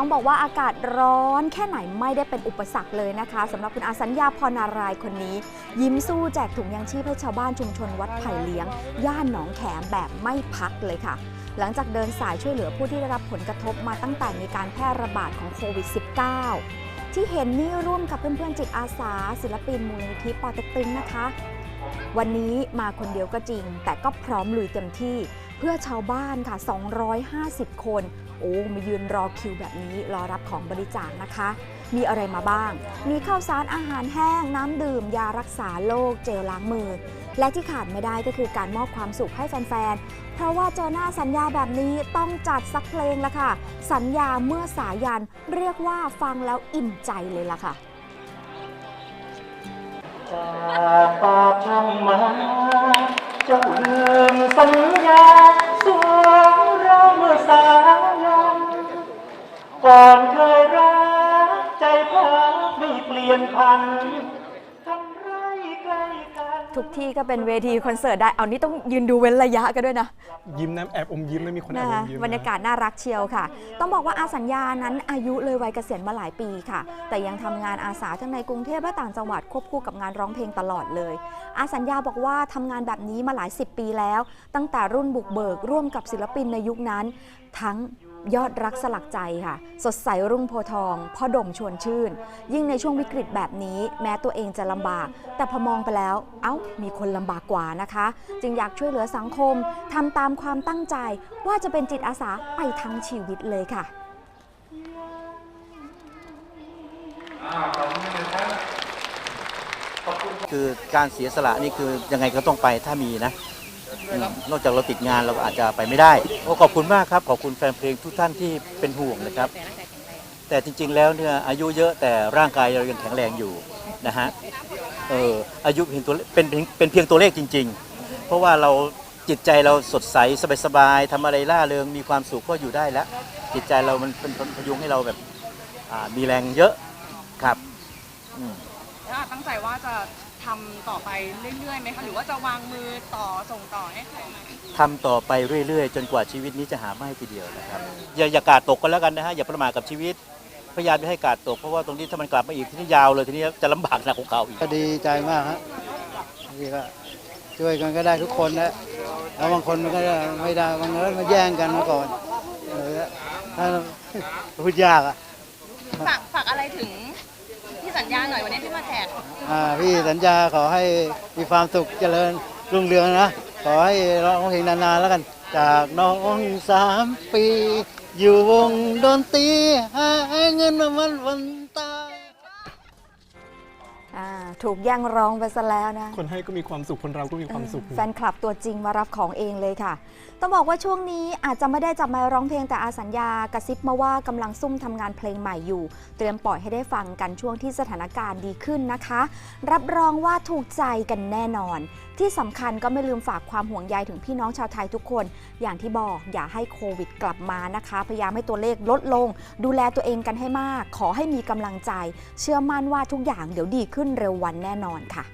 ต้องบอกว่าอากาศร้อนแค่ไหนไม่ได้เป็นอุปสรรคเลยนะคะสำหรับคุณอาสัญญาพรนารายคนนี้ ยิ้มสู้แจกถุงยังชีพให้ชาวบ้านชุมชนวัดไผ่เลี้ยง ย่านหนองแขมแบบไม่พักเลยค่ะ หลังจากเดินสายช่วยเหลือผู้ที่ได้รับผลกระทบมาตั้งแต่มีการแพร่ระบาดของโควิด -19 ที่เห็นนี่ร่วมกับเพื่อนๆจิตอาสา ศิลปินมูลนิธิปอเต็กตึงนะคะวันนี้มาคนเดียวก็จริง แต่ก็พร้อมลุยเต็มที่ เพื่อชาวบ้านค่ะ 250 คน โอ้มายืนรอคิวแบบนี้รอรับของบริจาคนะคะ มีอะไรมาบ้าง มีข้าวสารอาหารแห้ง น้ำดื่ม ยารักษาโรคเจลล้างมือ และที่ขาดไม่ได้ก็คือการมอบความสุขให้แฟนๆ เพราะว่าเจอหน้าสัญญาแบบนี้ต้องจัดสักเพลงละค่ะ สัญญาเมื่อสายันเรียกว่าฟังแล้วอิ่มใจเลยล่ะค่ะจากปากช่องมาเจ้าลืมสัญญา ก่อนเคยรักใจพักไม่เปลี่ยนพันทำไรใกล้กันทุกที่ก็เป็นเวทีคอนเสิร์ตได้ เอานี่ต้องยืนดูเว้นระยะกันด้วยนะ ยิ้มนะแอบอมยิ้มนะมีคนแอบนะอคะมยิ้มนะบรรยากาศน่ารักเชียวค่ะ ต้องบอกว่าอาสัญญานั้นอายุเลยวัยเกษียณมาหลายปีค่ะ แต่ยังทำงานอาสาทั้งในกรุงเทพและต่างจังหวัดควบคู่กับงานร้องเพลงตลอดเลย อาสัญญาบอกว่าทำงานแบบนี้มาหลายสิบปีแล้ว ตั้งแต่รุ่นบุกเบิกร่วมกับศิลปินในยุคนั้น ทั้งยอดรักสลักใจค่ะ สดใสรุ่งโพธิ์ทอง พ่อดมชวนชื่น ยิ่งในช่วงวิกฤตแบบนี้ แม้ตัวเองจะลำบาก แต่พอมองไปแล้ว เอ้า มีคนลำบากกว่านะคะ จึงอยากช่วยเหลือสังคมทำตามความตั้งใจ ว่าจะเป็นจิตอาสาไปทั้งชีวิตเลยค่ะคือการเสียสละนี่คือยังไงก็ต้องไปถ้ามีนะอืม นอกจากเราติดงานเราก็อาจจะไปไม่ได้โอ้ขอบคุณมากครับ ขอบคุณแฟนเพลงทุกท่านที่เป็นห่วงนะครับ แต่จริง ๆ แล้วเนี่ยอายุเยอะแต่ร่างกายเรายังแข็งแรงอยู่นะฮะเอออายุเพียงตัวเลเป็นเป็นเป็นเพียงตัวเลขจริง ๆ เพราะว่าเราจิตใจเราสดใสสบายๆทำอะไรล่าเริงมีความสุขก็อยู่ได้แล้ว จิตใจเรามันเป็นพยุงให้เราแบบอ่ามีแรงเยอะครับอืมแล้วอาตั้งใจว่าจะ ทำต่อไปเรื่อยๆไหมคะ หรือว่าจะวางมือต่อส่งต่อให้ใครไหมทำต่อไปเรื่อย ๆ จนกว่าชีวิตนี้จะหาไม่ทีเดียวนะครับ อย่าอย่ากาดตกกันแล้วกันนะฮะอย่าประมาทกับชีวิต พยายามไม่ให้กาดตกเพราะว่าตรงนี้ถ้ามันกลับมาอีกทีนี้ยาวเลยทีนี้จะลำบากหนักกว่าเก่าอีก ก็ดีใจมากฮะนี่ก็ช่วยกันก็ได้ทุกคนนะแล้วบางคนมันก็ไม่ได้บางคนมาแย่งกันมาก่อนเออถ้าพูดยากอะฝากฝากอะไรถึง พี่สัญญาหน่อยวันนี้ที่มาแจกอ่าพี่สัญญาขอให้มีความสุขเจริญรุ่งเรืองนะ ขอให้ร้องเพลงนานๆแล้วกัน จากน้องสามปี อยู่วงดนตรีหาเงินมามันวัน อ่าถูกแย่งร้องไปซะแล้วนะ คนให้ก็มีความสุขคนเราก็มีความสุข แฟนคลับตัวจริงมารับของเองเลยค่ะ ต้องบอกว่าช่วงนี้อาจจะไม่ได้จับไมาร้องเพลงแต่อาสัญญากระซิบมาว่ากำลังซุ่มทำงานเพลงใหม่อยู่ เตรียมปล่อยให้ได้ฟังกันช่วงที่สถานการณ์ดีขึ้นนะคะ รับรองว่าถูกใจกันแน่นอน ที่สำคัญก็ไม่ลืมฝากความห่วงใยถึงพี่น้องชาวไทยทุกคน อย่างที่บอกอย่าให้โควิดกลับมานะคะ พยายามให้ตัวเลขลดลง ดูแลตัวเองกันให้มาก ขอให้มีกำลังใจ เชื่อมั่นว่าทุกอย่างเดี๋ยวดีขึ้นเร็ววันแน่นอนค่ะ